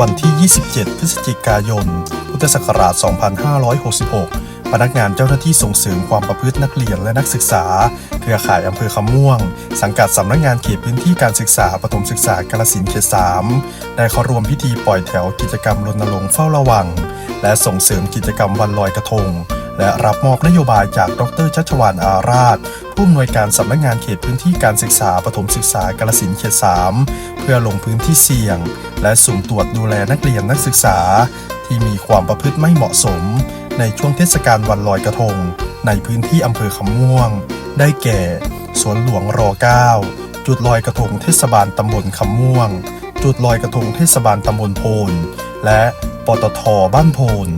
วันที่ 27 พฤศจิกายน พุทธศักราช 2566 พนักงานเจ้าหน้าที่ส่งเสริมความประพฤตินักเรียนและนักศึกษา เครือข่ายอำเภอคำม่วง สังกัดสำนักงานเขตพื้นที่การศึกษาปฐมศึกษากาลสินเขต 3 ได้เข้าร่วมพิธีปล่อยแถวกิจกรรมรณรงค์เฝ้าระวัง และส่งเสริมกิจกรรมวันลอยกระทง และรับมอบนโยบายจากดรชัชวานอาราชผู้อำนวยการสำนักงานเขตพื้นที่การศึกษาปฐมศึกษากาลสินเขต 3 เพื่อลงพื้นที่เสี่ยง และสุ่มตรวจดูแลนักเรียนนักศึกษา ที่มีความประพฤติไม่เหมาะสม ในช่วงเทศกาลวันลอยกระทง ในพื้นที่อำเภอคำม่วง ได้แก่ สวนหลวงร9จุดลอยกระทงเทศบาลตำบลคำม่วง จุดลอยกระทงเทศบาลตำบลโพนและปตทบ้านโพน